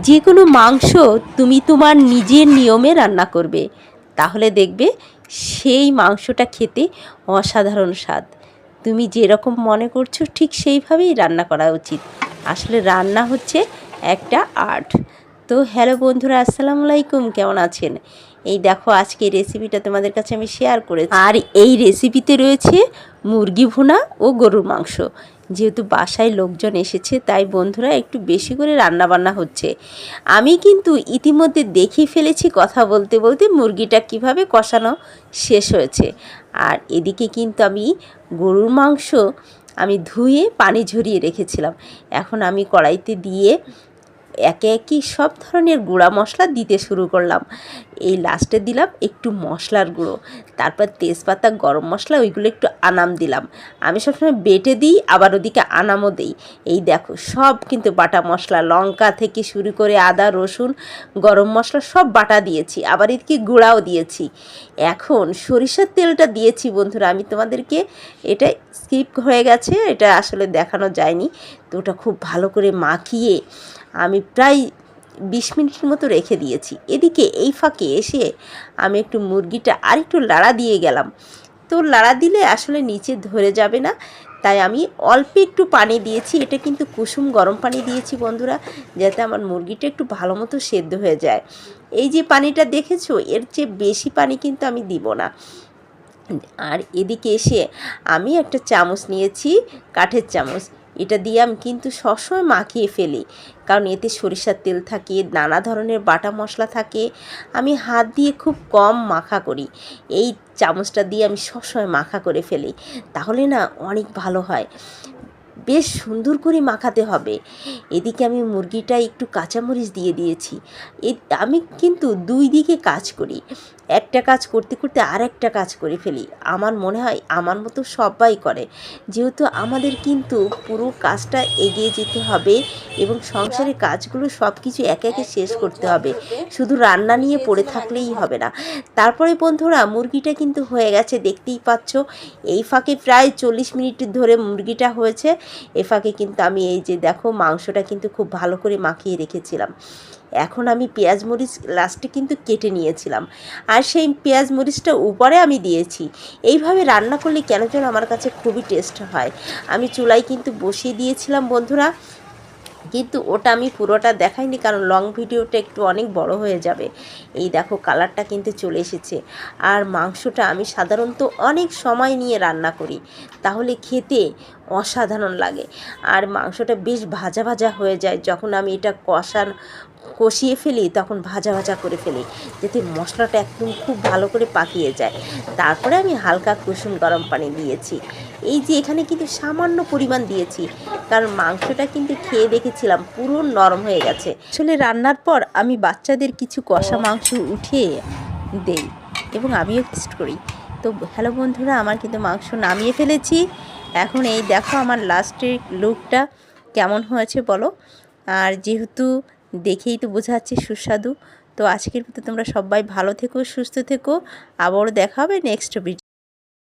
যে কোনো মাংস তুমি তোমার নিজের নিয়মে রান্না করবে। তাহলে দেখবে সেই মাংসটা খেতে অসাধারণ স্বাদ। তুমি যেরকম মনে করছ ঠিক সেইভাবেই রান্না করা উচিত। আসলে রান্না হচ্ছে একটা আর্ট। তো হ্যালো বন্ধুরা, আসসালামু আলাইকুম, কেমন আছেন? এই দেখো আজকে রেসিপিটা তোমাদের কাছে আমি শেয়ার করেছি। আর এই রেসিপিতে রয়েছে মুরগি ভুনা ও গরুর মাংস। যেহেতু বাসায় লোকজন এসেছে, তাই বন্ধুরা একটু বেশি করে রান্নাবান্না হচ্ছে। আমি কিন্তু ইতিমধ্যে দেখিয়ে ফেলেছি কথা বলতে বলতে মুরগিটা কীভাবে কষানো শেষ হয়েছে। আর এদিকে কিন্তু আমি গরুর মাংস আমি ধুয়ে পানি ঝরিয়ে রেখেছিলাম। এখন আমি কড়াইতে দিয়ে একে একই সব ধরনের গুঁড়া মশলা দিতে শুরু করলাম। এই লাস্টে দিলাম একটু মশলার গুঁড়ো, তারপর তেজপাতা, গরম মশলা, ওইগুলো একটু আনাম দিলাম। আমি সবসময় বেটে দিই, আবার ওদিকে আনামও দিই। এই দেখো, সব কিন্তু বাটা মশলা, লঙ্কা থেকে শুরু করে আদা, রসুন, গরম মশলা, সব বাটা দিয়েছি, আবার এদিকে গুঁড়াও দিয়েছি। এখন সরিষার তেলটা দিয়েছি বন্ধুরা, আমি তোমাদেরকে, এটা স্কিপ হয়ে গেছে, এটা আসলে দেখানো যায়নি। তো ওটা খুব ভালো করে মাখিয়ে আমি প্রায় বিশ মিনিটের মতো রেখে দিয়েছি। এদিকে এই ফাঁকে এসে আমি একটু মুরগিটা আর একটু লাড়া দিয়ে গেলাম। তো লাড়া দিলে আসলে নিচে ধরে যাবে না। তাই আমি অল্প একটু পানি দিয়েছি। এটা কিন্তু কুসুম গরম পানি দিয়েছি বন্ধুরা, যাতে আমার মুরগিটা একটু ভালো মতো সেদ্ধ হয়ে যায়। এই যে পানিটা দেখেছ, এর চেয়ে বেশি পানি কিন্তু আমি দিব না। আর এদিকে এসে আমি একটা চামচ নিয়েছি, কাঠের চামচ। এটা দিয়ে আমি কিন্তু সবসময় মাখিয়ে ফেলি। কারণ এতে সরিষার তেল থাকে, নানা ধরনের বাটা মশলা থাকে। আমি হাত দিয়ে খুব কম মাখা করি। এই চামচটা দিয়ে আমি সবসময় মাখা করে ফেলি। তাহলে না অনেক ভালো হয়। বেশ সুন্দর করে মাখাতে হবে। এদিকে আমি মুরগিটা একটু কাঁচামরিচ দিয়ে দিয়েছি। এ, আমি কিন্তু দুই দিকে কাজ করি। একটা কাজ করতে করতে আর একটা কাজ করে ফেলি। আমার মনে হয় আমার মতো সবাই করে। যেহেতু আমাদের কিন্তু পুরো কাজটা এগিয়ে যেতে হবে এবং সংসারের কাজগুলো সব কিছু একে একে শেষ করতে হবে। শুধু রান্না নিয়ে পড়ে থাকলেই হবে না। তারপরে বন্ধুরা, মুরগিটা কিন্তু হয়ে গেছে, দেখতেই পাচ্ছ। এই ফাঁকে প্রায় চল্লিশ মিনিট ধরে মুরগিটা হয়েছে। এ ফাঁকে কিন্তু আমি এই যে দেখো মাংসটা কিন্তু খুব ভালো করে মাখিয়ে রেখেছিলাম। এখন আমি পেঁয়াজ মরিচ লাস্টে কিন্তু কেটে নিয়েছিলাম। আর সেই পেঁয়াজ মরিচটা উপরে আমি দিয়েছি। এইভাবে রান্না করলে কেন যেন আমার কাছে খুবই টেস্ট হয়। আমি চুলায় কিন্তু বসিয়ে দিয়েছিলাম বন্ধুরা। কিন্তু ওটা আমি পুরোটা দেখাইনি, কারণ লং ভিডিওটা একটু অনেক বড় হয়ে যাবে। এই দেখো কালারটা কিন্তু চলে এসেছে। আর মাংসটা আমি সাধারণত অনেক সময় নিয়ে রান্না করি, তাহলে খেতে অসাধারণ লাগে। আর মাংসটা বেশ ভাজা ভাজা হয়ে যায়, যখন আমি এটা কষান, কষিয়ে ফেলি, তখন ভাজা ভাজা করে ফেলি, যাতে মশলাটা একদম খুব ভালো করে পাকিয়ে যায়। তারপরে আমি হালকা কুসুম গরম পানি দিয়েছি। এই যে এখানে কিন্তু সামান্য পরিমাণ দিয়েছি, কারণ মাংসটা কিন্তু খেয়ে দেখেছিলাম পুরো নরম হয়ে গেছে। আসলে রান্নার পর আমি বাচ্চাদের কিছু কষা মাংস উঠিয়ে দেই এবং আমিও টেস্ট করি। তো হ্যালো বন্ধুরা, আমার কিন্তু মাংস নামিয়ে ফেলেছি। এখন এই দেখো আমার লাস্টের লুকটা কেমন হয়েছে বলো? আর যেহেতু দেখেই তো বোঝা যাচ্ছে সুস্বাদু, তো আজকের মতো তোমরা সবাই ভালো থেকো, সুস্থ থেকো। আবারও দেখা হবে নেক্সট ভিডিও